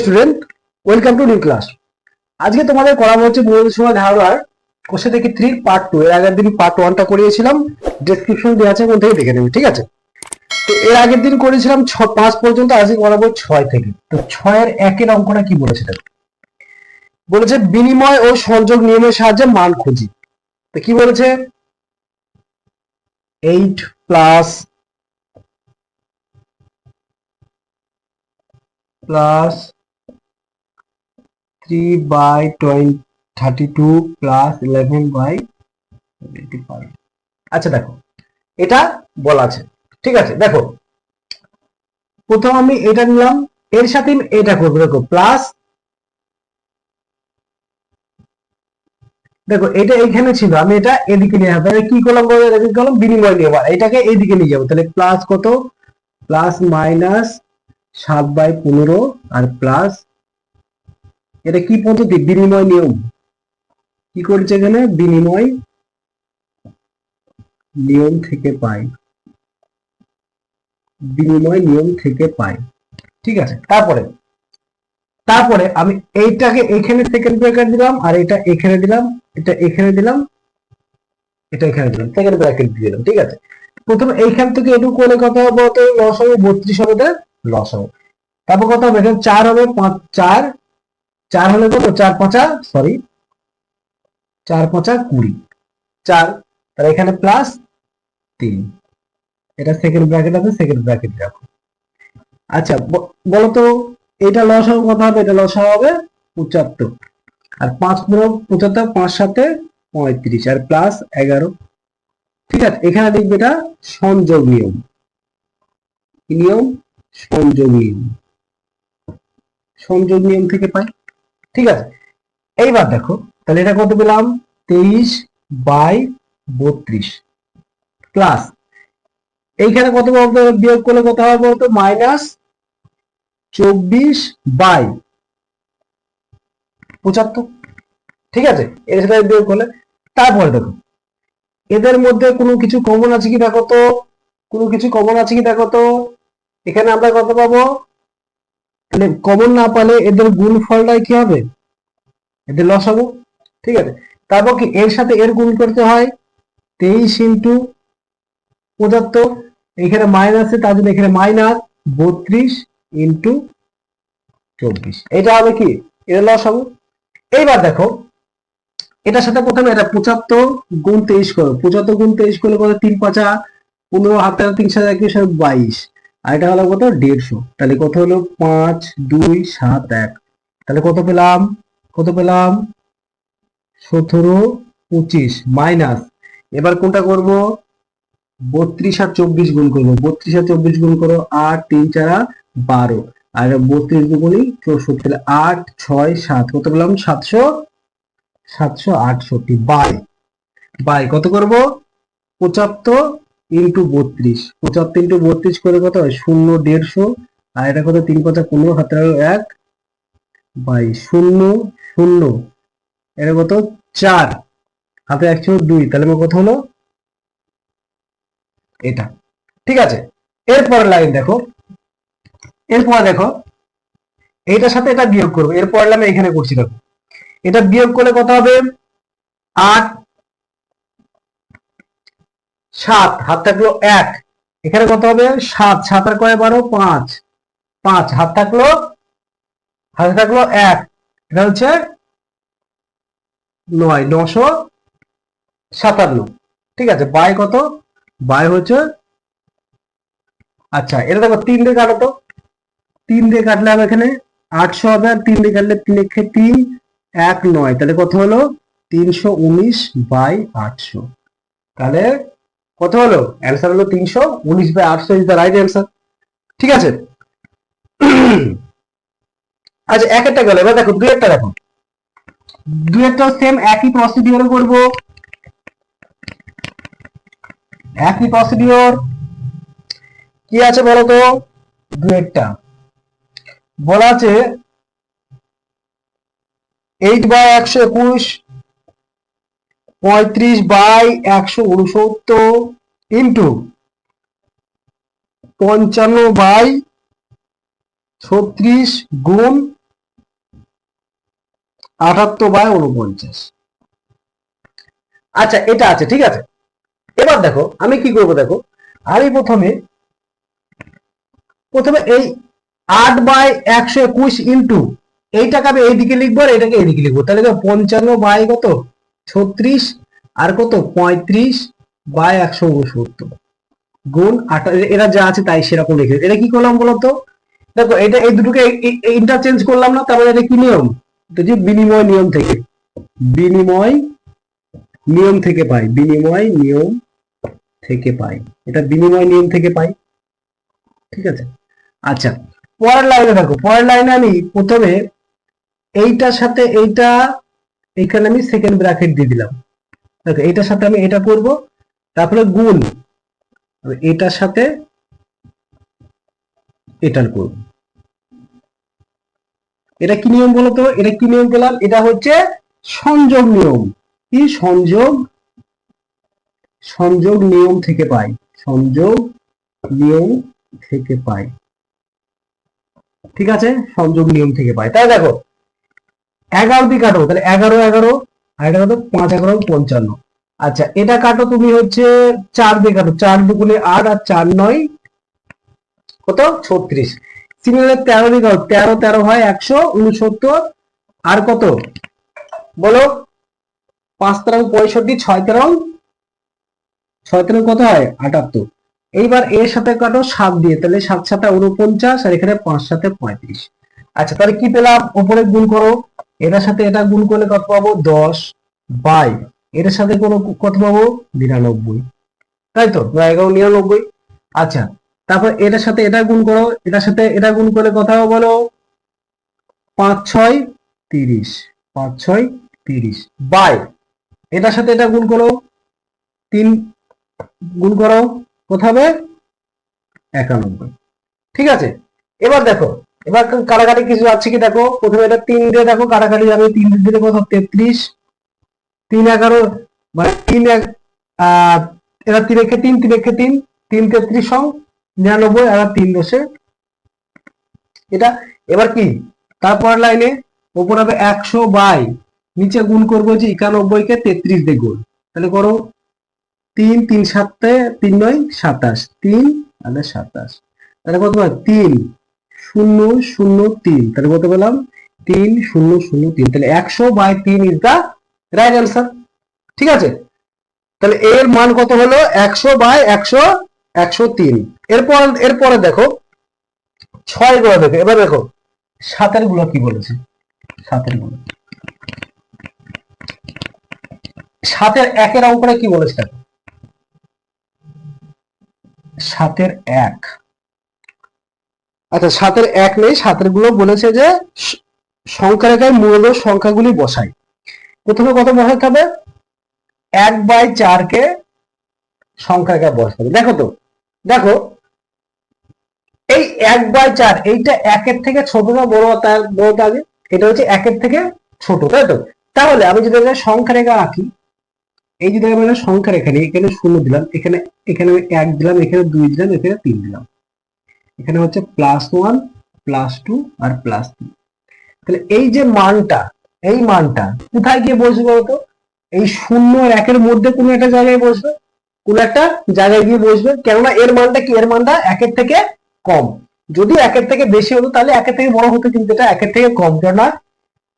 Student welcome to new class আজকে তোমাদের করাবো হচ্ছে মূলত সময় ধারণার কোষে থেকে থ্রি পার্ট টু এর আগের দিন পার্ট ওয়ানটা করিয়েছিলাম। ডেসক্রিপশন দেওয়া আছে, ওখান থেকে দেখে নেবে, ঠিক আছে? তো এর আগের দিন করেছিলাম ছ, পাঁচ পর্যন্ত আজকে করাবো ছয় থেকে। তো ছয়ের একের অঙ্কটা কি বলেছে দেখো? বলেছে বিনিময় ও সংযোগ নিয়মের সাহায্যে মান খুঁজি। তো কি বলেছে? Eight plus plus three by twenty thirty two plus eleven আচ্ছা দেখো, এটা বলা আছে। ঠিক আছে, দেখো, প্রথম আমি এটা নিলাম, এর সাথে এটা দেখো প্লাস দেখো, এটা এখানে ছিল, আমি এটা এদিকে নিয়ে যাব তাহলে কি করলাম করলাম বিনিময় নিয়ে যাব এটাকে এইদিকে নিয়ে যাব, তাহলে প্লাস কত? প্লাস মাইনাস সাত বাই পনেরো, আর প্লাস এটা কি পদ্ধতি? বিনিময় নিয়ম। কি করছে এখানে? বিনিময় নিয়ম থেকে পাই বিনিময় নিয়ম থেকে পাই ঠিক আছে, তারপরে তারপরে আমি এইটাকে এখানে সেকেন্ড ব্র্যাকেট দিলাম, আর এটা এখানে দিলাম, এটা এখানে দিলাম, এটা এখানে দিলাম সেকেন্ড ব্র্যাকেট দিয়ে দিলাম, ঠিক আছে? প্রথমে এইখান থেকে এটুকু করে কথা হবে লস হবে, বত্রিশ হবে লস হবে। তারপর কত হবে? এখানে চার হবে, পাঁচ, চার চার হলে কত? চার পাঁচা সরি চার পাঁচা কুড়ি। চার, তাহলে এখানে প্লাস তিন। এটা সেকেন্ড ব্র্যাকেট আছে সেকেন্ড ব্র্যাকেট রাখো আচ্ছা ব- বলো তো এটা লস হবে কত হবে, এটা লস হবে পঁচাত্তর। আর পাঁচ পনেরো পঁচাত্তর, পাঁচ সাথে পঁয়ত্রিশ, আর প্লাস এগারো। ঠিক আছে, এখানে দেখবে এটা সংযোগ নিয়ম। নিয়ম? সংযোগ নিয়ম। সংযোগ নিয়ম থেকে পাই। ঠিক আছে? এইবার দেখো, তাহলে এটা কত পেলাম? তেইশ বাই বত্রিশ। প্লাস এইখানে কত বিয়োগ করলে কত হবে বলতো? মাইনাস চব্বিশ বাই পঁচাত্তর। ঠিক আছে? এর সাথে বিয়োগ করলে। তারপরে দেখো, এদের মধ্যে কোনো কিছু কমন আছে কি দেখো তো? কোনো কিছু কমন আছে কি দেখো তো? এখানে আমরা কত পাবো? মানে কমন না পালে এদের গুণ ফলটাই কি হবে? এদের লস হবে? ঠিক আছে। তারপর কি? এর সাথে এর গুণ করতে হয় তেইশ ইন্টু পঁচাত্তর। এখানে মাইনাসে তার জন্য এখানে মাইনাস বত্রিশ ইন্টু চব্বিশ। এটা হবে কি? এটা লস হবে। এইবার দেখো, এটার সাথে প্রথমে এটা পঁচাত্তর গুণ তেইশ করো। পঁচাত্তর গুণ তেইশ করলে কত? তিন পাঁচা, পনেরো, হাত তেরো তিন সাত একুশ বাইশ। আর এটা হলো কত? দেড়শো। তাহলে কত হলো? পাঁচ, দুই, সাত, এক। তাহলে কত পেলাম? কত পেলাম? সতেরো, পঁচিশ, মাইনাস। এবার কোনটা করব? বত্রিশ আর চব্বিশ গুণ করব। বত্রিশ আর চব্বিশ গুণ করো, আট, তিন, চারা বারো। আর বত্রিশ দুগুণই চৌষট্টি। তাহলে আট, ছয়, সাত। কত পেলাম? সাতশো সাতশো আটষট্টি। বাই। বাই কত করব? পঁচাত্তর ইন্টু বত্রিশ। পঁচাত্তর ইন্টু বত্রিশ করে কত হয়? শূন্য দেড়শো। আর এটা কত? তিন পাঁচা পনেরো, হাতে এক বাই শূন্য শূন্য। এটা কত? চার। হাতে একশো দুই। তাহলে আমার কত হলো এটা। ঠিক আছে? এরপরের লাইন দেখো। এরপর দেখো। এটার সাথে এটা বিয়োগ করব। এরপর আমি এখানে করছি, দেখো। এটা বিয়োগ করলে কত হবে? আট সাত, হাত থাকল এক। এখানে কত হবে? সাত সাত আর কয় বারো? পাঁচ। পাঁচ, হাত থাকল, হাতে থাকল এক। এটা হচ্ছে নয়, নশো সাতান্ন। ঠিক আছে, বাই কত? বাই হচ্ছে আচ্ছা এটা দেখো, তিন দিয়ে কাটো তো। তিন দিয়ে কাটলে হবে এখানে আটশো হবে, আর তিন দিয়ে কাটলে তিন একে তিন, এক নয়। তাহলে কত হলো? তিনশো উনিশ বাই আটশো। তাহলে কত হলো? অ্যান্সার হলো তিনশো, উনিশ বাই আটশো ইজ দ্য রাইট অ্যান্সার ঠিক আছে? আচ্ছা এক একটা গেল। এবার দেখো, দুই একটা দেখো। দুই একটা সেম একই প্রসিডিওর করব। একই প্রসিডিওর কি আছে বলো তো? দুই একটা। বলা আছে এইট বাই একশো একুশ পঁয়ত্রিশ বাই একশো উনসত্তর ইন্টু পঞ্চান্ন বাই ছত্রিশ গুণ আটাত্তর বাই উনপঞ্চাশ। আচ্ছা এটা আছে, ঠিক আছে? এবার দেখো, আমি কি করব দেখো? আমি প্রথমে প্রথমে এই আট বাই একশো একুশ ইন্টু এইটাকে আমি এইদিকে লিখব আর এটাকে এইদিকে লিখব। তাহলে পঞ্চান্ন বাই কত? ছত্রিশ, আর কত? পঁয়ত্রিশ বাই একশো উনসত্তর। গুণ এরা যা আছে তাই সেরকম লিখে এটা কি করলাম বলতো? দেখো, এটা এই দুটোকে ইন্টারচেঞ্জ করলাম না, তারপরে এটা কি নিয়ম? যে বিনিময় নিয়ম থেকে। বিনিময় নিয়ম থেকে পাই। বিনিময় নিয়ম থেকে পাই। এটা বিনিময় নিয়ম থেকে পাই। ঠিক আছে? আচ্ছা পরের লাইনে দেখো। পরের লাইনে আমি প্রথমে এইটার সাথে এইটা এইখানে আমি সেকেন্ড ব্র্যাকেট দিয়ে দিলাম। দেখো, এটার সাথে আমি এটা করব, তারপরে গুণ। এটার সাথে এটার করব। এটা কি নিয়ম বলতো এটা কি নিয়ম পেলাম এটা হচ্ছে সংযোগ নিয়ম। কি? সংযোগ সংযোগ নিয়ম থেকে পাই। সংযোগ নিয়ম থেকে পাই। ঠিক আছে? সংযোগ নিয়ম থেকে পাই। তাই দেখো এগারো দিয়ে কাটো, তাহলে এগারো এগারো এগারো তো পাঁচ, এগারো, পঞ্চান্ন। আচ্ছা এটা কাটো তুমি হচ্ছে চার দিয়ে কাটো, চার দুগুণে আট আর চার নয়, কত? ছত্রিশ। সিমিলার তেরো দিয়ে কাটো, তেরো তেরো হয় একশো উনসত্তর, আর কত? বলো। পাঁচ তেরো পঁয়ষট্টি, ছয় তেরো ছয় তেরো কত হয়? আটাত্তর। এইবার এর সাথে কাটো সাত দিয়ে, তাহলে সাত সাথে উনপঞ্চাশ আর এখানে পাঁচ সাথে পঁয়ত্রিশ। আচ্ছা তাহলে কি পেলাম? উপরে গুণ করো। এটার সাথে এটা গুণ করলে কত পাবো? দশ বাই। এটার সাথে কোনো কত পাবো? নিরানব্বই। তাই তো? এগারো, নিরানব্বই। আচ্ছা তারপর এটার সাথে এটা গুণ করো। এটার সাথে এটা গুণ করলে হবে বলো? পাঁচ, ছয়, তিরিশ। পাঁচ, ছয়, তিরিশ। বাই। এটার সাথে এটা গুণ করো। তিন গুণ করো। কোথাবে একানব্বই। ঠিক আছে? এবার দেখো এবার কাটাকাটি কিছু আছে কি দেখো? প্রথমে এটা তিন দিয়ে দেখো কাটাকাটি যাবে তিন দিয়ে কত তেত্রিশ। তিন এগারো মানে তিন এক এটা তিন একে তিন তিন একে তিন তিন তেত্রিশ সং, নিরানব্বই আর তিন দশে। এটা এবার কি? তারপর লাইনে ওপর হবে একশো বাই। নিচে গুণ করব যে একানব্বই কে তেত্রিশ দিয়ে গুণ। তাহলে করো তিন তিন সাতে, তিন নয়, সাতাশ। তিন আর সাতাশ। তাহলে কত তিন। শূন্য শূন্য তিন, তাহলে কত পেলাম? তিন, শূন্য শূন্য, তিন। তাহলে একশো বাই তিন ইজ দা রাইট অ্যান্সার ঠিক আছে? তাহলে এর মান কত হলো? একশো বাই একশো একশো তিন। এরপর, এরপরে দেখো ছয়গুলো দেখো। এবার দেখো সাতেরগুলো কি বলেছে? সাতেরগুলো সাতের একের অঙ্কটা কি বলেছে সাতের এক। আচ্ছা সাতের এক নেই সাতেরগুলো বলেছে যে সংখ্যা রেখায় মূল সংখ্যাগুলি বসাই। প্রথমে কত বসাতে হবে? এক বাই চারকে সংখ্যা রেখায় বসাতে দেখো তো, দেখো, এই এক বাই চার, এইটা একের থেকে ছোট না বড় তার বড়টা আগে? এটা হচ্ছে একের থেকে ছোট, তাই তো? তাহলে আমি যদি সংখ্যা রেখা আঁকি, এই যদি আমি সংখ্যা রেখা নিই, এখানে শূন্য দিলাম, এখানে এখানে আমি এক দিলাম, এখানে দুই দিলাম, এখানে তিন দিলাম। এখানে হচ্ছে প্লাস ওয়ান প্লাস টু আর প্লাস থ্রি তাহলে এই যে মানটা, এই মানটা কোথায় গিয়ে বসবে বলতো? এই শূন্য আর একের মধ্যে কোনো একটা জায়গায় বসবে, কোনো একটা জায়গায় গিয়ে বসবে, কেননা এর মানটা কি? এর মানটা একের থেকে কম। যদি একের থেকে বেশি হতো, তাহলে একের থেকে বড় হতো কিন্তু এটা একের থেকে কম, কেননা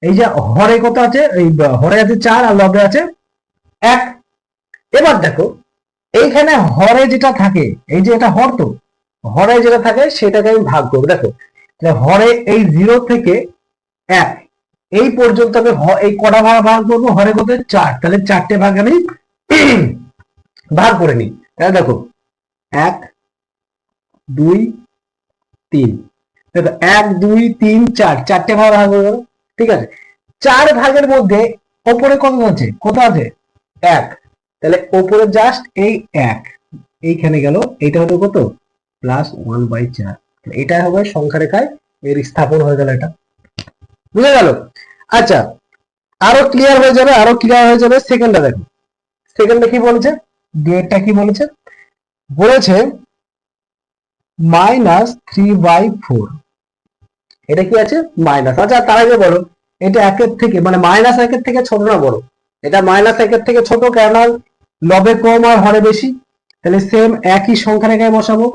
এই যে হরে কত আছে? এই হরে আছে চার আর লবে আছে এক। এবার দেখো, এইখানে হরে যেটা থাকে, এই যে এটা হর তো হরে যেটা থাকে সেটাকে আমি ভাগ করব। দেখো, তাহলে হরে এই জিরো থেকে এক, এই পর্যন্ত আমি এই কটা ভাগ ভাগ করব, হরে কত? চার। তাহলে চারটে ভাগ আমি ভাগ করে নিই। তাহলে দেখো, এক, দুই, তিন। দেখো, এক, দুই, তিন, চার, চারটে ভাগ ভাগ হয়ে ঠিক আছে? চার ভাগের মধ্যে ওপরে কত আছে? কত আছে? এক। তাহলে ওপরে জাস্ট এই এক। এইখানে গেল, এইটা হলো কত? প্লাস ওয়ান বাই চার। এটা হবে সংখ্যা রেখায় এর স্থাপন হয়ে গেল এটা। বুঝে গেল? আচ্ছা আরও ক্লিয়ার হয়ে যাবে, আরও ক্লিয়ার হয়ে যাবে সেকেন্ডটা দেখো। সেকেন্ডে কি বলেছে? ডেটটা কি বলেছে? বলেছে মাইনাস থ্রি বাই ফোর এটা কি আছে? মাইনাস আচ্ছা তার আগে বলো, এটা একের থেকে মানে মাইনাস একের থেকে ছোট না বড়? এটা মাইনাস একের থেকে ছোট কেননা লবে কম আর হরে বেশি। তাহলে সেম একই সংখ্যা রেখায় বসাবো।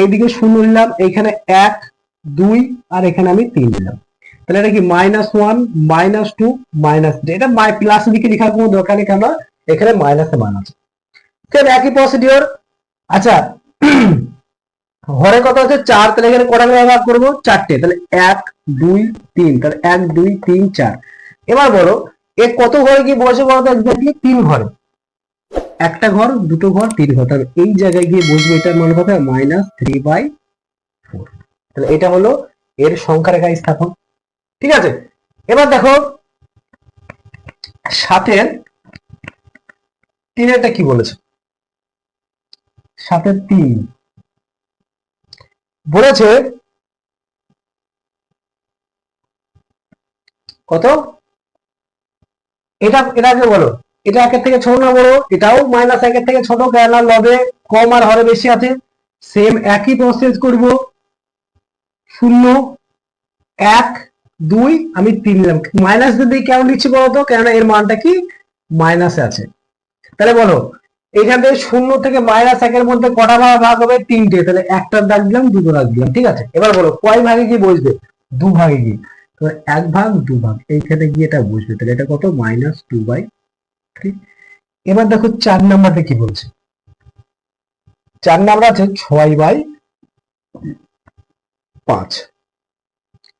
এইদিকে শূন্য নিলাম, এইখানে এক, দুই, আর এখানে আমি তিন দিলাম তাহলে এটা কি minus one minus two minus three এটা মাই প্লাস দিকে লেখার কোনো দরকার নেই কেন এখানে মাইনাস মান আছে। একই প্রসিডিওর আচ্ছা হরে কত হচ্ছে চার, তাহলে এখানে কটা করে ভাগ করব? চারটে। তাহলে এক, দুই, তিন। তাহলে এক, দুই, তিন, চার। এবার বলো, এ কত ঘরে গিয়ে বসে বলো তো এক্স্যাক্টলি তিন ঘরে। একটা ঘর, দুটো ঘর, তিন ঘর। তাহলে এই জায়গায় গিয়ে বসবে, এটার মান হবে মাইনাস থ্রি বাই ফোর তাহলে এটা হলো এর সংখ্যা রেখা স্থাপন। ঠিক আছে? এবার দেখো সাথে তিনেরটা কি বলেছে? সাথে তিন। বলেছে, কত? এটা এটাকে বলো। এটা একের থেকে ছোট না বড়, এটাও মাইনাস একের থেকে ছোট, কেননা লবে কম আর হরে বেশি আছে। সেম একই প্রসেস করব। শূন্য, এক, দুই, আমি তিন নিলাম। মাইনাস দিয়ে কেন লিখছি বলতো কেননা এর মানটা কি? মাইনাসে আছে। তাহলে বলো, এখান থেকে শূন্য থেকে মাইনাস একের মধ্যে কটা ভাগ ভাগ হবে? তিনটে। তাহলে একটা দাগ দিলাম, দুটো দাগ দিলাম, ঠিক আছে? এবার বলো, কয় ভাগে কি বসবে? দু ভাগে গিয়ে। তো এক ভাগ দু ভাগ এইখানে গিয়ে এটা বসবে। তাহলে এটা কত? মাইনাস টু বাই এবার দেখো চার নাম্বারটা কি বলছে? চার নাম্বার আছে ছয় বাই পাঁচ।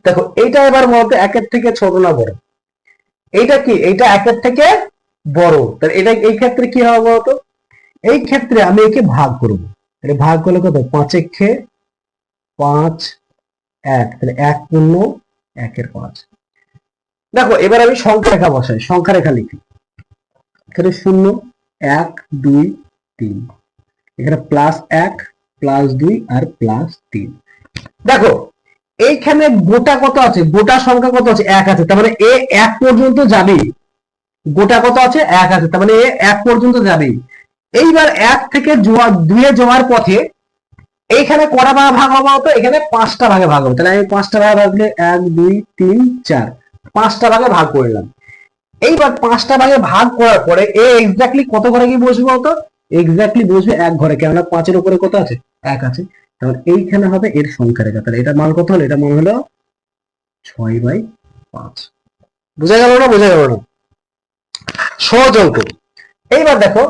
দেখো, এইটা এবার বলতে একের থেকে ছোট না বড়? এইটা কি? এইটা একের থেকে বড়। তাহলে এটা এই ক্ষেত্রে কি হবে বলতো? এই ক্ষেত্রে আমি একে ভাগ করব। তাহলে ভাগ করলে কত? পাঁচ একে পাঁচ, এক। তাহলে এক পূর্ণ একের পাঁচ। দেখো, এবার আমি সংখ্যা রেখা বসাই। সংখ্যা রেখা লিখি। এখানে শূন্য এক, দুই, তিন। এখানে প্লাস এক প্লাস দুই আর প্লাস তিন। দেখো, এইখানে গোটা কত আছে? গোটা সংখ্যা কত আছে? এক আছে। তার মানে এ এক পর্যন্ত যাবে গোটা কত আছে? এক আছে। তার মানে এ এক পর্যন্ত যাবে এইবার এক থেকে দুয়ে যাওয়ার পথে এইখানে কটা ভাগ ভাগ হবে তো এখানে পাঁচটা ভাগে ভাগ হবে। তাহলে আমি পাঁচটা ভাগে ভাগলে এক, দুই, তিন, চার। পাঁচটা ভাগে ভাগ করলাম এইবার পাঁচটা ভাগে ভাগ করার পরে এ এক্স্যাক্টলি কত ঘরে গিয়ে বসবে বলতো? এক্স্যাক্টলি বসবে এক ঘরে, কেননা পাঁচের উপরে কত আছে? এক আছে। তাহলে এইখানে হবে এর সংখ্যা রেখা। তাহলে এটা মান কত হলো? এটা মান হলো ছয় বাই পাঁচ। বোঝা গেল না? বোঝা গেল না? সহজ অঙ্ক। এইবার দেখো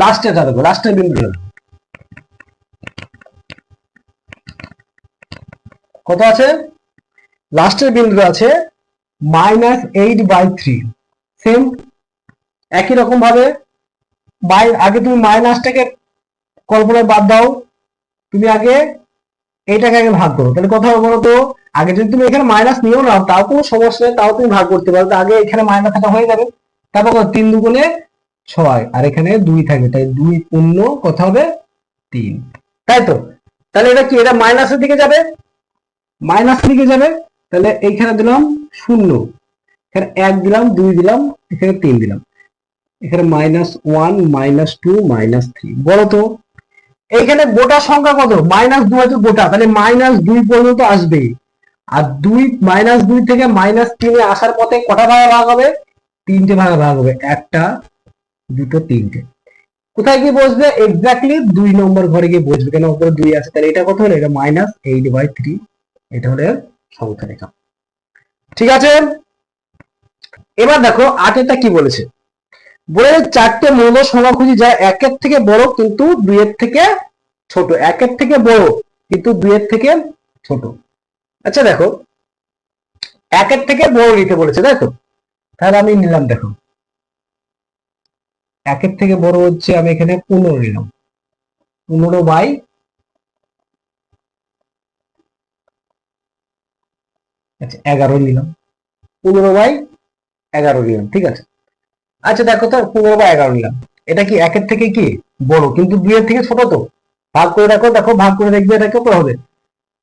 লাস্টে যা দেখো লাস্টের বিন্দু কত আছে? লাস্টের বিন্দু আছে minus eight by three same একই রকম ভাবে বাই আগে তুমি মাইনাসটাকে কল্পনায় বাদ দাও। তুমি আগে এইটাকে আগে ভাগ করো। তাহলে কথা বলো তো আগে যদি তুমি এখানে মাইনাস নিও না তাও কোনো সমস্যা নেই, তাও তুমি ভাগ করতে পারো। আগে এখানে মাইনাস একটা হয়ে যাবে। তারপর তিন দুগুণে ছয়। আর এখানে দুই থাকবে, তাই দুই পূর্ণ কত হবে তিন। তাই তো? তাহলে এটা কি, এটা মাইনাসের দিকে যাবে? মাইনাস দিকে যাবে? তাহলে এইখানে দিলাম শূন্য। এখানে এক দিলাম, দুই দিলাম, এখানে তিন দিলাম। এখানে minus one minus two minus three বলো তো এখানে গোটা সংখ্যা কত? মাইনাস দু আছে গোটা, তাহলে মাইনাস দুই পর্যন্ত আসবে আর দুই মাইনাস দুই থেকে মাইনাস তিনে আসার পথে কটা ভাগে ভাগ হবে? তিনটে ভাগে ভাগ হবে। একটা, দুটো, তিনটে। কোথায় গিয়ে বসবে? এক্স্যাক্টলি দুই নম্বর ঘরে গিয়ে বসবে। কেন? উপরে দুই আছে। তাহলে এটা কত হলো? এটা মাইনাস এইট বাই থ্রি এটা হলো সংখ্যা রেখা ঠিক আছে? এবার দেখো, আটেরটা কি বলেছে? বলে চারটে মৌল সংখ্যা খুঁজি যা একের থেকে বড় কিন্তু দুইয়ের থেকে ছোট। একের থেকে বড় কিন্তু দুইয়ের থেকে ছোট। আচ্ছা দেখো, একের থেকে বড় নিতে বলেছে তো? তাহলে আমি নিলাম, দেখো। একের থেকে বড় হচ্ছে, আমি এখানে পনেরো নিলাম। পনেরো বাই আচ্ছা এগারো নিলাম পনেরো বাই এগারো নিলাম ঠিক আছে? আচ্ছা দেখো তো, পনেরো বা এগারো নিলাম এটা কি একের থেকে কি? বড়, কিন্তু দুইয়ের থেকে ছোট তো। ভাগ করে দেখো দেখো, ভাগ করে দেখবে এটা কত হবে?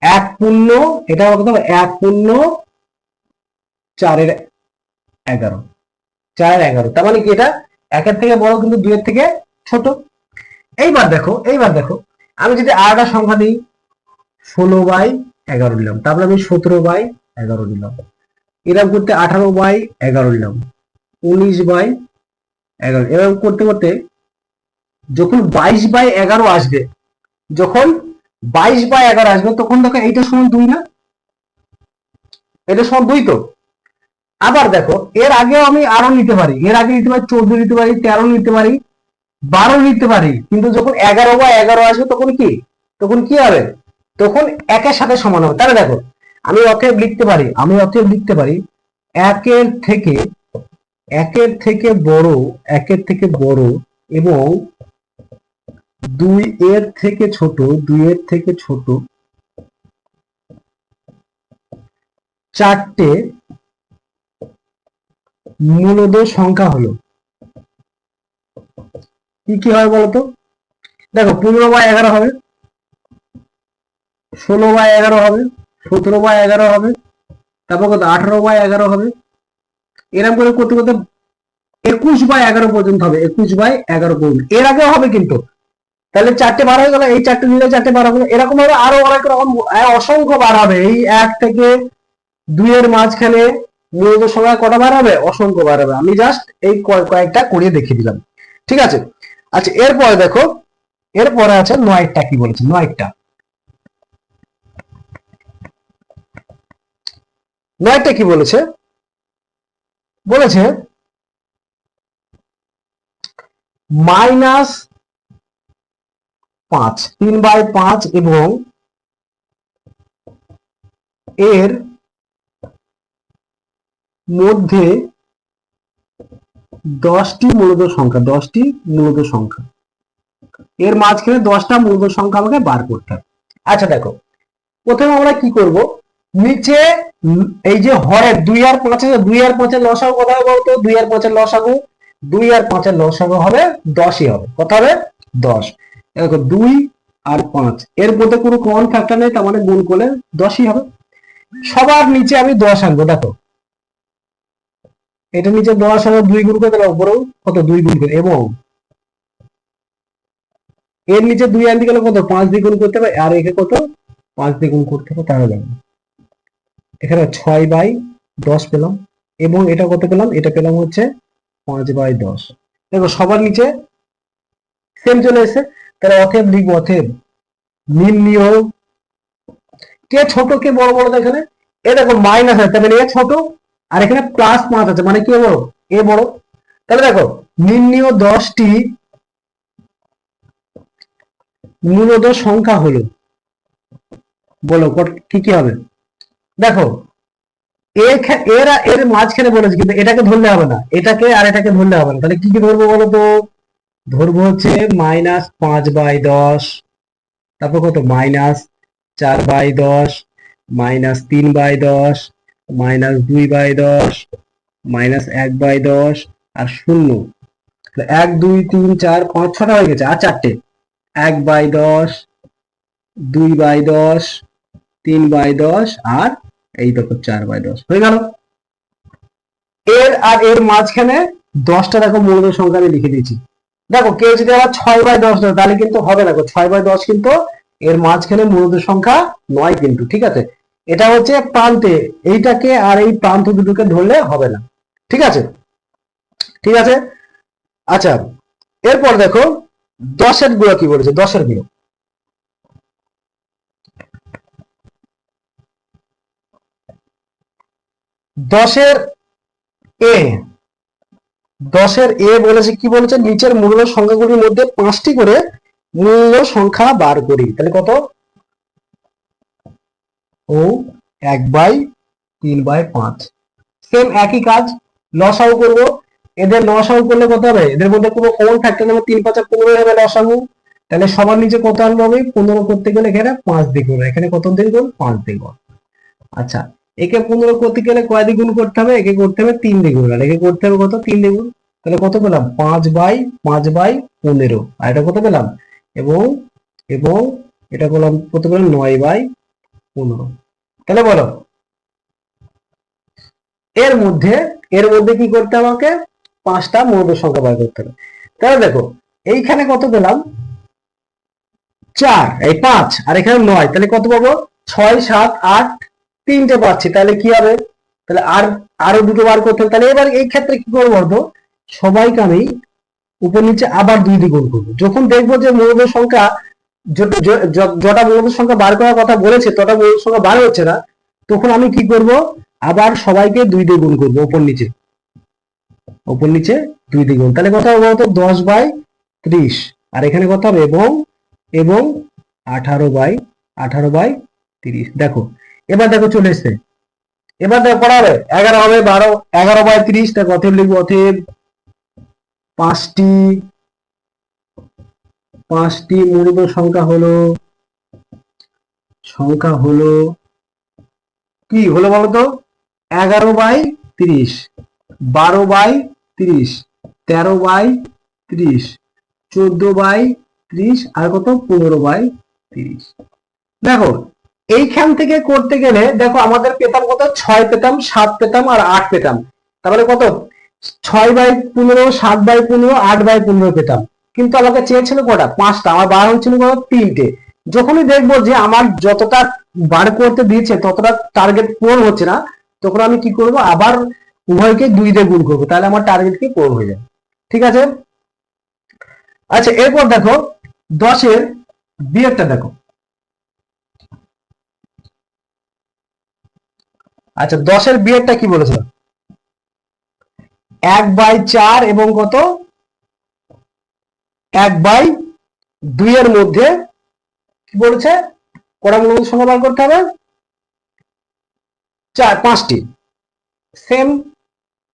এক পূর্ণ, এটা কত হবে এক পূর্ণ চারের এগারো। চারের এগারো, তার মানে কি এটা? একের থেকে বড়, কিন্তু দুইয়ের থেকে ছোট। এইবার দেখো এইবার দেখো, আমি যদি আরেকটা সংখ্যা দিই, ষোলো বাই এগারো নিলাম তারপরে আমি সতেরো বাই এগারো নিলাম এরকম করতে আঠারো বাই এগারো নিলাম উনিশ বাই এগারো। এরকম করতে করতে যখন বাইশ বাই এগারো আসবে, যখন বাইশ বাই এগারো আসবে, তখন দেখো এইটা সমান দুই না? এটা সমান দুই তো? আবার দেখো, এর আগেও আমি আরও নিতে পারি। এর আগে নিতে পারি, চোদ্দ নিতে পারি, তেরো নিতে পারি, বারো নিতে পারি। কিন্তু যখন এগারো বা এগারো আসবে, তখন কি? তখন কি হবে? তখন একের সাথে সমান হবে। তাহলে দেখো আমি অতএব লিখতে পারি, আমি অতএব লিখতে পারি, একের থেকে একের থেকে বড়, একের থেকে বড় এবং দুই এর থেকে ছোট দুই এর থেকে ছোট চারটে মূলদ সংখ্যা হলো। কি কি হয় বলতো? দেখো, পনেরো বা এগারো হবে, ষোলো বা এগারো হবে সতেরো বা এগারো হবে। তারপর কত? আঠারো বা এগারো হবে। এরকম করে করতে করতে একুশ বাই এগারো পর্যন্ত হবে। একুশ বাই এগারো পর্যন্ত। এর আগেও হবে কিন্তু। তাহলে চারটে বার হয়ে গেল। এই চারটে নিলে চারটে বার হবে। এরকম ভাবে আরও অনেক রকম অসংখ্য বার হবে। এই এক থেকে দুইয়ের মাঝখানে মূলত সময় কটা বার হবে? অসংখ্য বার হবে। আমি জাস্ট এই কয়- কয়েকটা করিয়ে দেখিয়ে দিলাম। ঠিক আছে? আচ্ছা এরপরে দেখো। এরপরে আছে নয়টা কি বলেছে? নয়টা। নয়টা কি বলেছে? বলেছে, মাইনাস পাঁচ, তিন বাই পাঁচ এবং এর মধ্যে দশটি মূলত সংখ্যা, দশটি মূলত সংখ্যা। এর মাঝখানে দশটা মূলত সংখ্যা আমাকে বার করতে হবে। আচ্ছা দেখো, প্রথমে আমরা কি করব? নিচে এই যে হরের দুই আর পাঁচে দুই আর পাঁচের লসাগু কত হবে বলতো, দুই আর পাঁচের লসাগু দুই আর পাঁচের লসাগু হবে, দশই হবে। কত হবে? দশ। দেখো, দুই আর পাঁচ। এর মধ্যে কোনো কমন ফ্যাক্টর নেই, তার মানে গুণ করলে দশই হবে। সবার নিচে আমি দশ আনব, দেখো। এটা নিচে দশ হবে দুই গুণ করে তাহলে উপরেও কত? দুই গুণ করে। এবং এর নিচে দুই আনতে গেলে কত? পাঁচ দ্বিগুণ করতে হবে, আর একে কত? পাঁচ দ্বিগুণ করতে হবে, তাহলে। এখানে ছয় বাই দশ পেলাম। এবং এটা কত পেলাম? এটা পেলাম হচ্ছে পাঁচ বাই দশ। দেখো, সবার নিচে সেম চলে এসে তাহলে অথেব লিখব অথেব নির্ণীয় কে ছোট, কে বড় বড় এখানে? এ দেখো মাইনাস আছে মানে এ ছোট আর এখানে প্লাস পাঁচ আছে মানে কে বড়? এ বড়। তাহলে দেখো নির্ণীয় দশটি মূলত সংখ্যা হলো। বলো কি কি হবে? দেখো এর এর মাঝখানে বলেছে, কিন্তু এটাকে ধরলে হবে না। এটাকে আর এটাকে ধরলে হবে না। তাহলে কি কি ধরবো বলো তো? ধরবো হচ্ছে মাইনাস পাঁচ বাই দশ, তারপর কত? মাইনাস চার বাই দশ মাইনাস তিন বাই দশ মাইনাস দুই বাই দশ মাইনাস এক বাই দশ, আর শূন্য। এক, দুই, তিন, চার, পাঁচ, ছটা হয়ে গেছে, আর চারটে। এক বাই দশ, দুই বাই দশ, তিন বাই দশ, আর এই দেখো চার বাই দশ। হয়ে গেল? এর আর এর মাঝখানে দশটা দেখো মূলত সংখ্যা আমি লিখে দিয়েছি। দেখো, কেউ যদি আবার ছয় বাই দশ তাহলে কিন্তু হবে গো। ছয় বাই দশ কিন্তু এর মাঝখানে মূলত সংখ্যা নয় কিন্তু, ঠিক আছে? এটা হচ্ছে প্রান্তে, এইটাকে আর এই প্রান্ত দুটোকে ধরলে হবে না। ঠিক আছে? ঠিক আছে? আচ্ছা এরপর দেখো, দশেরগুলো কি বলেছে? দশেরগুলো দশের এ দশের এ বলেছে কি বলেছে? নিচের মূল্য সংখ্যাগুলির মধ্যে পাঁচটি করে মূল্য সংখ্যা বার করি। তাহলে কত? ও, এক বাই তিন বাই পাঁচ। সেম একই কাজ, লসাগু করব। এদের লসাগু করলে কত হবে? এদের মধ্যে কোনো কমন ফ্যাক্টর নেবে তিন পাঁচা পনেরো হবে লসাগু, তাহলে সবার নিচে কত আনব পনেরো করতে গেলে এখানে পাঁচ দ্বিগুণ এখানে কত দ্বিগুণ পাঁচ দ্বিগুণ আচ্ছা একে পনেরো করতে গেলে কয় দ্বিগুণ করতে হবে? একে করতে হবে তিন দ্বিগুণ। আর একে করতে হবে কত? তিন দ্বিগুণ। তাহলে কত পেলাম? পাঁচ বাই পাঁচ বাই পনেরো। আর এটা কত পেলাম? এবং এবং এটা করলাম কত পেলাম? নয় বাই পনেরো। তাহলে বলো। এর মধ্যে এর মধ্যে কি করতে হবে আমাকে? পাঁচটা মূলত সংখ্যা বার করতে হবে। তাহলে দেখো, এইখানে কত পেলাম? চার। এই পাঁচ। আর এখানে নয়। তাহলে কত পাবো? ছয়, সাত, আট তিনটে পাচ্ছি, তাহলে কি হবে? তাহলে আর, আরও দুটো বার করতে তাহলে এবার এই ক্ষেত্রে কি করব বলতো? সবাইকে আমি উপর নিচে আবার দুই দিয়ে গুণ করব। যখন দেখব যে মৌলের সংখ্যা যটা মৌলের সংখ্যা বার করার কথা বলেছে, তটা মৌলের সংখ্যা বার হচ্ছে না, তখন আমি কি করব? আবার সবাইকে দুই দিয়ে গুণ করব উপর নিচে। উপর নিচে দুই দিয়ে গুণ। তাহলে কথা হবে বলতো? দশ বাই ত্রিশ। আর এখানে কথা হবে? এবং এবং আঠারো বাই আঠারো বাই তিরিশ। দেখো এবার দেখো চলে এসছে। এবার দেখো করা হবে এগারো হবে, বারো, এগারো বাই তিরিশ, দেখো অথেব লিখব অথেব পাঁচটি পাঁচটি মূলত সংখ্যা হলো সংখ্যা হলো কি হলো বলতো? এগারো বাই ত্রিশ, বারো বাই তিরিশ, তেরো বাই ত্রিশ, চোদ্দ বাই ত্রিশ, আর কত? পনেরো বাই তিরিশ। দেখো এইখান থেকে করতে গেলে, দেখো আমাদের পেতাম কত? ছয় পেতাম, সাত পেতাম আর আট পেতাম। তাহলে কত? ছয় বাই পনেরো, সাত বাই পনেরো, আট বাই পনেরো পেতাম। কিন্তু আমাকে চেয়েছিল কটা? পাঁচটা। আমার বার হচ্ছিল কত? তিনটে। যখনই দেখব যে আমার যতটা বার করতে দিয়েছে, ততটা টার্গেট পূরণ হচ্ছে না, তখন আমি কি করব? আবার উভয়কে দুই দিয়ে গুণ করব। তাহলে আমার টার্গেট কি? পূরণ হয়ে যাবে। ঠিক আছে? আচ্ছা এরপর দেখো, দশের বিয়েরটা দেখো। আচ্ছা দশের বিয়েরটা কি বলেছিল? এক বাই চার এবং কত? এক বাই দুইয়ের মধ্যে কি বলেছে? মূলক সংখ্যা বার করতে হবে? চার, পাঁচটি। সেম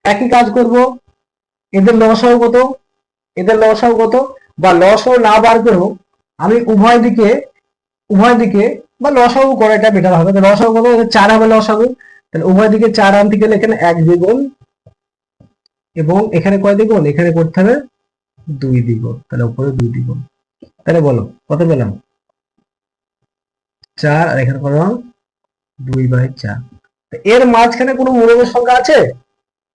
একই কাজ করব। এদের লসাও কত? এদের লসাও কত? বা লসাও না বার করেও আমি উভয় দিকে উভয় দিকে বা লসাও করে এটা বেটার হবে। লসাও কত? চার হবে লসাগু তাহলে উভয় দিকে চার আনতে গেলে এখানে এক দ্বিগুণ এবং এখানে কয় দ্বিগুণ? এখানে করতে হবে দুই দ্বিগুণ। তাহলে উপরে দুই দ্বিগুণ। তাহলে বলো, কত পেলাম? চার, আর এখানে করলাম দুই বাই চার। এর মাঝখানে কোনো মূলকের সংখ্যা আছে?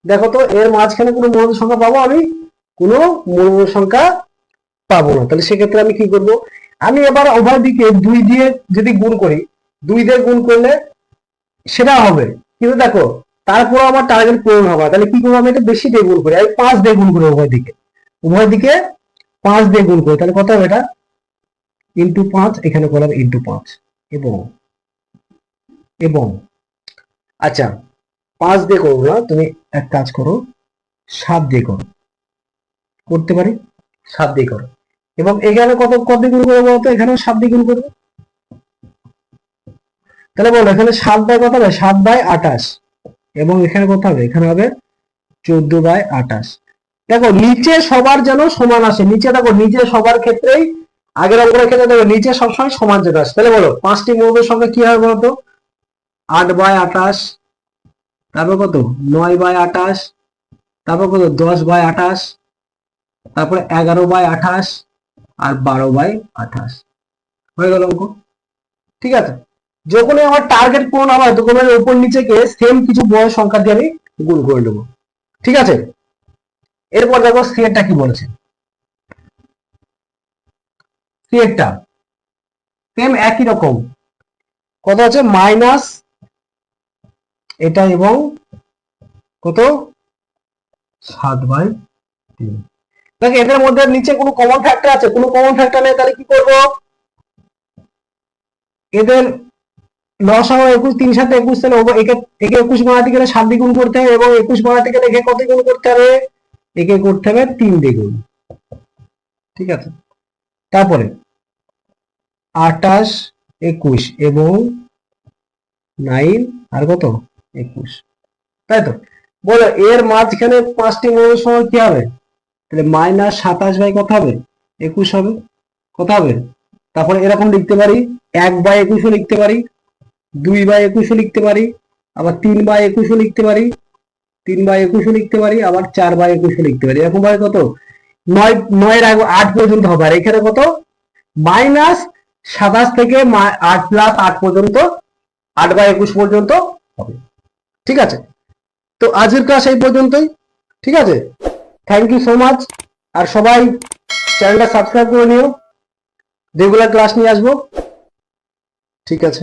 দেখো তো, এর মাঝখানে কোনো মূলকের সংখ্যা পাবো আমি? কোনো মূলকের সংখ্যা পাবো না। তাহলে সেক্ষেত্রে আমি কি করব? আমি এবার উভয় দিকে দুই দিয়ে যদি গুণ করি, দুই দিয়ে গুণ করলে সেটা হবে। কিন্তু দেখো তারপর আমার টার্গেট পূরণ হবে তাহলে কি করব আমি এটা বেশি দিয়ে গুণ করি? আমি পাঁচ দিয়ে গুণ করি উভয় দিকে। উভয় দিকে পাঁচ দিয়ে গুণ করি। তাহলে কত হবে এটা? ইন্টু পাঁচ, এখানে করলাম ইন্টু পাঁচ। এবং এবং আচ্ছা পাঁচ দিয়ে করব না। তুমি এক কাজ করো, সাত দিয়ে করো। করতে পারি? সাত দিয়ে করো। এবং এখানে কত কত দিয়ে গুণ করব বলতো? এখানেও সাত দিয়ে গুণ করব। তাহলে বলো, এখানে সাত বাই কত হবে? সাত বাই আঠাশ। এবং এখানে কত হবে? এখানে হবে চোদ্দ বাই আঠাশ। দেখো, নিচে সবার যেন সমান আসে। নিচে দেখো, নিচে সবার ক্ষেত্রেই আগের অঙ্কের ক্ষেত্রে দেখো, নিচে সবসময় সমান যেটা আসে। তাহলে বলো, পাঁচটি মৌলের সংখ্যা কি হবে বলতো? আট বাই আঠাশ, তারপর কত? নয় বাই আঠাশ, তারপর কত? দশ বাই আঠাশ, তারপরে এগারো বাই আঠাশ, আর বারো বাই আঠাশ। হয়ে গেল অঙ্ক। ঠিক আছে? যখনই আমার টার্গেট পূরণ হবে তখন আমি উপর নিচেকে সেম কিছু বড় সংখ্যা দিয়ে আমি গুণ করে নেব। ঠিক আছে? এরপর দেখো সিএরটা কি বলেছে। সিএরটা সেম একই রকম। কত আছে? মাইনাস এটা এবং কত? সাত বাই তিন। দেখো, এদের মধ্যে নিচে কোনো কমন ফ্যাক্টর আছে। কোনো কমন ফ্যাক্টর নেই, তাহলে কি করব? এদের লস হবে একুশ, তিন সাথে একুশ, তাহলে একে একে একুশ বানাতে গেলে সাত দ্বিগুণ করতে হবে এবং একুশ বানাতে গেলে একে কত গুণ করতে হবে? একে করতে হবে তিন দ্বিগুণ। ঠিক আছে? তারপরে, আঠাশ, একুশ এবং নাইন আর কত? একুশ। তাই তো? বলো, এর মাঝখানে পাঁচটি মৌলের সময় কি হবে? তাহলে মাইনাস সাতাশ বাই কত হবে? একুশ হবে। কত হবে? তারপরে এরকম লিখতে পারি। এক বাই একুশও লিখতে পারি। দুই বাই একুশও লিখতে পারি, আবার তিন বাই একুশও লিখতে পারি, তিন বাই একুশও লিখতে পারি, আবার চার বাই একুশও লিখতে পারি। এরকম ভাবে কত? নয়, নয়ের আগে আট পর্যন্ত হবে। আর এখানে কত? মাইনাস সাতাশ থেকে আট প্লাস আট পর্যন্ত, আট বাই একুশ পর্যন্ত হবে। ঠিক আছে? তো আজকের ক্লাস এই পর্যন্তই। ঠিক আছে? থ্যাংক ইউ সো মাচ আর সবাই চ্যানেলটা সাবস্ক্রাইব করে নিও। রেগুলার ক্লাস নিয়ে আসব। ঠিক আছে?